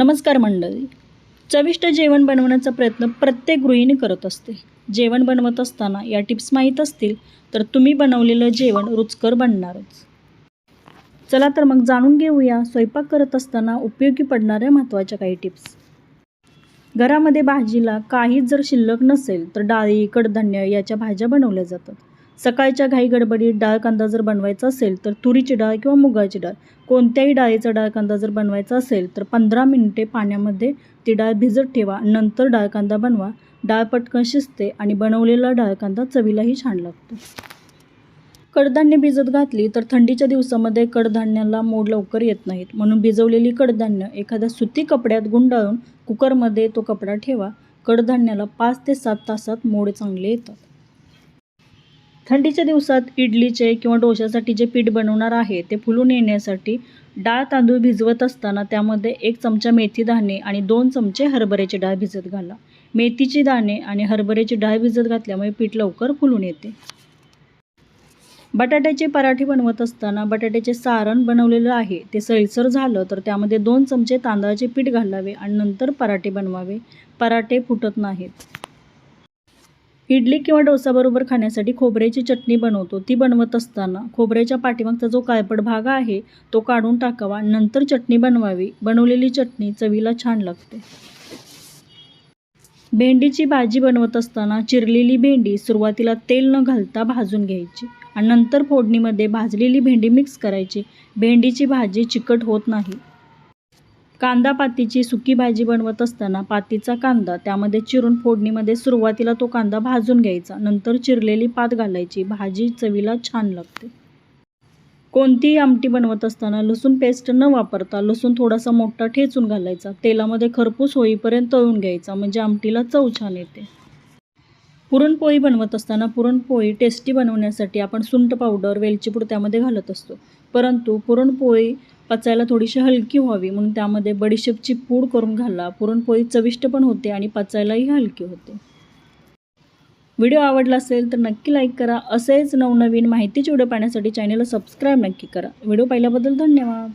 नमस्कार मंडळी. चविष्ट जेवण बनवण्याचा प्रयत्न प्रत्येक गृहिणी करत असते. जेवण बनवत असताना या टिप्स माहीत असतील तर तुम्ही बनवलेलं जेवण रुचकर बनणारच. चला तर मग जाणून घेऊया स्वयंपाक करत असताना उपयोगी पडणाऱ्या महत्त्वाच्या काही टिप्स. घरामध्ये भाजीला काहीच जर शिल्लक नसेल तर डाळी कडधान्य याच्या भाज्या बनवल्या जातात. सकाळच्या घाई गडबडीत डाळ कांदा जर बनवायचा असेल तर तुरीची डाळ किंवा मुगाची डाळ कोणत्याही डाळीचा डाळ कांदा जर बनवायचा असेल तर पंधरा मिनिटे पाण्यामध्ये ती डाळ भिजत ठेवा नंतर डाळ कांदा बनवा. डाळ पटकन शिजते आणि बनवलेला डाळ कांदा चवीलाही छान लागतो. कडधान्य भिजत घातली तर थंडीच्या दिवसामध्ये कडधान्याला मोड लवकर येत नाहीत. म्हणून भिजवलेली कडधान्य एखाद्या सुती कपड्यात गुंडाळून कुकरमध्ये तो कपडा ठेवा. कडधान्याला पाच ते सात तासात मोड चांगले येतात. थंडीच्या दिवसात इडलीचे किंवा डोशासाठी जे पीठ बनवणार आहे ते फुलून येण्यासाठी डाळ तांदूळ भिजवत असताना त्यामध्ये एक चमचा मेथी दाणे आणि दोन चमचे हरभऱ्याची डाळ भिजत घाला. मेथीची दाणे आणि हरभऱ्याची डाळ भिजत घातल्यामुळे पीठ लवकर फुलून येते. बटाट्याचे पराठे बनवत असताना बटाट्याचे सारण बनवलेलं आहे ते सैलसर झालं तर त्यामध्ये दोन चमचे तांदळाचे पीठ घालावे आणि नंतर पराठे बनवावे. पराठे फुटत नाहीत. इडली किंवा डोसाबरोबर खाण्यासाठी खोबऱ्याची चटणी बनवतो. ती बनवत असताना खोबऱ्याच्या पाठीमागचा जो काळपट भाग आहे तो काढून टाकावा. नंतर चटणी बनवावी. बनवलेली चटणी चवीला छान लागते. भेंडीची भाजी बनवत असताना चिरलेली भेंडी सुरुवातीला तेल न घालता भाजून घ्यायची आणि नंतर फोडणीमध्ये भाजलेली भेंडी मिक्स करायची. भेंडीची भाजी चिकट होत नाही. कांदा पातीची सुकी भाजी बनवत असताना पातीचा कांदा त्यामध्ये चिरून फोडणीमध्ये सुरुवातीला तो कांदा भाजून घ्यायचा. नंतर चिरलेली पात घालायची. भाजी चवीला छान लागते. कोणतीही आमटी बनवत असताना लसूण पेस्ट न वापरता लसूण थोडासा मोठा ठेचून घालायचा. तेलामध्ये खरपूस होईपर्यंत तळून घ्यायचा. म्हणजे आमटीला चव छान येते. पुरणपोळी बनवत असताना पुरणपोळी टेस्टी बनवण्यासाठी आपण सुंठ पावडर वेलची पूड त्यामध्ये घालत असतो. परंतु पुरणपोळी पचायला थोडीशी हलकी व्हावी. म्हणून त्यामध्ये बडीशेपची पूड करून घाला. पुरणपोळी चविष्ट पण होते आणि पचायलाही हलकी होते. व्हिडिओ आवडला असेल तर नक्की लाईक करा. असेच नवनवीन माहितीचे व्हिडिओ पाहण्यासाठी चॅनलला सबस्क्राईब नक्की करा. व्हिडिओ पाहिल्याबद्दल धन्यवाद.